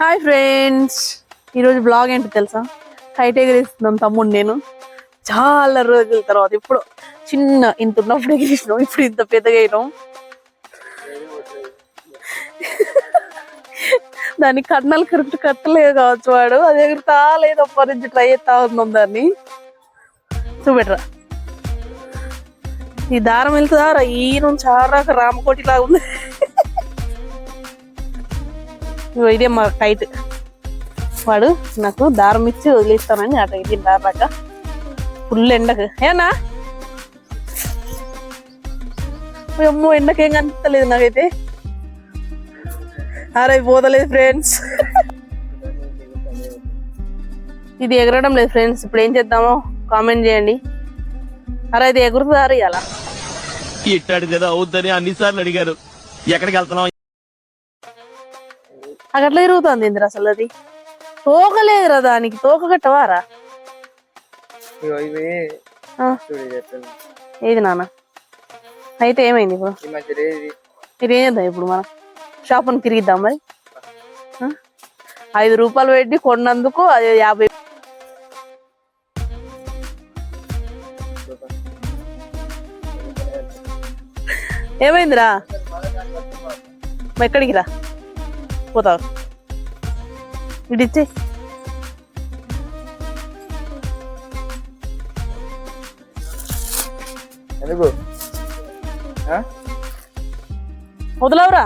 Hi friends. ఈరోజు blog ఏంటి తెలుసా? కైట్ ఇస్తున్నాం తమ్ముడు నేను. చాలా రోజుల తర్వాత ఇప్పుడు చిన్న ఇంత ఉన్నప్పుడు ఎగిరిసినాం ఇప్పుడు ఇంత పెద్దగా అయినాం. దాని కన్నాలు కరెక్ట్ కట్టలేదు కావచ్చు వాడు. అది ఎగురుతా లేదు అప్పటి నుంచి ట్రై చేస్తా ఉన్నాం దాన్ని. చూపెట్రా. ఈ దారం వెళ్తుందా? రా ఈ నుంచి చాలా రామకోటి లాగా ఉంది. ఇదే మా టైట్. వాడు నాకు దారం ఇచ్చి వదిలిస్తానని అట ఇది దారాక ఫుల్ ఎండకు. ఏనా అమ్మో ఎండకేం కనిపించలేదు నాకైతే. అరే పోతలేదు ఫ్రెండ్స్ ఇది ఎగరడం లేదు ఫ్రెండ్స్ ఇప్పుడు ఏం చేద్దామో కామెంట్ చేయండి. అరే ఇది ఎగురుతుందా ఇలా ఎట్టాడు కదా అవుద్దని అన్నిసార్లు అడిగారు. ఎక్కడికి వెళ్తున్నావు అట్లా తిరుగుతుంది ఇంద్ర అసలు అది. తోకలేదురా దానికి తోక కట్టవారా. ఏది నాన్న? అయితే ఏమైంది ఇప్పుడు? ఇది ఏం చేద్దాం ఇప్పుడు మనం? షాపుని తిరిగిద్దాం మరి? ఐదు రూపాయలు పెట్టి కొన్నందుకు అది యాభై ఏమైందిరా? మరి ఎక్కడికి రా? పోతావు ఇటు ఇచ్చే ఎందుకు? వదలవురా.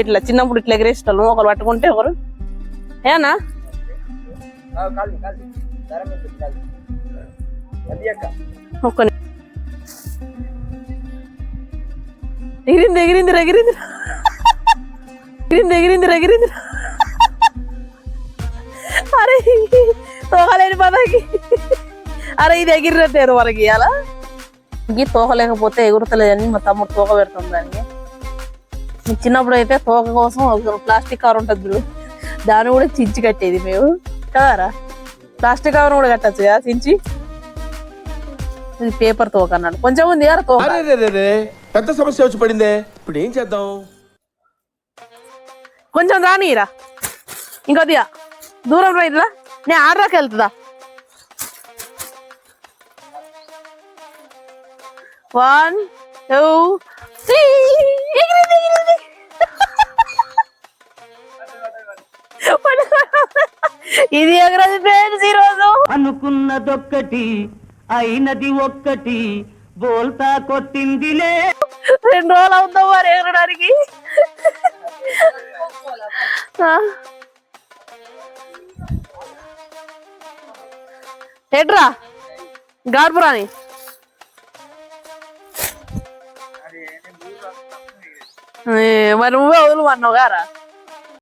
ఇట్లా చిన్నప్పుడు ఇట్లా ఎగరేసేటోళ్ళు ఒకరు పట్టుకుంటే ఒకరు ఏనా ఒక్క ఎగిరింది ఎగిరింది ఎగిరింది ఎగిరింది ఎగిరింది ఎగిరింది అరే తోకలేని పదకి. అరే ఇది ఎగిరినట్టారు మనకి అలా గీ తోకలేకపోతే ఎగురతలేదని మా తమ్ముడు తోక పెడుతుంది దానికి. చిన్నప్పుడు అయితే తోక కోసం ఒక ప్లాస్టిక్ కవర్ ఉంటుంది దాన్ని కూడా చించి కట్టేది మేము. కదారా? ప్లాస్టిక్ కవర్ కూడా కట్టచ్చు కదా చించి? ఇది పేపర్ తోక అన్నాడు. కొంచెం ఉంది కదా తోక. పెద్ద సమస్య వచ్చి పడిందే. ఇప్పుడు ఏం చేద్దాం? కొంచెం రానిరా ఇంకొద్దిగా దూరం రైతులా? నేను ఆర్డర్కి వెళ్తుందా వన్ టూ త్రీ. ఇది ఎగరది ఫ్రెండ్స్ ఈరోజు. అనుకున్నదొక్కటి అయినది ఒక్కటి బోల్తా కొట్టిందిలే. రెండు రోజులు అవుతాం మరి ఎగరడానికి. ఎట్రా? గార్పురాని మరి నువ్వే వదులు అన్నావు గారా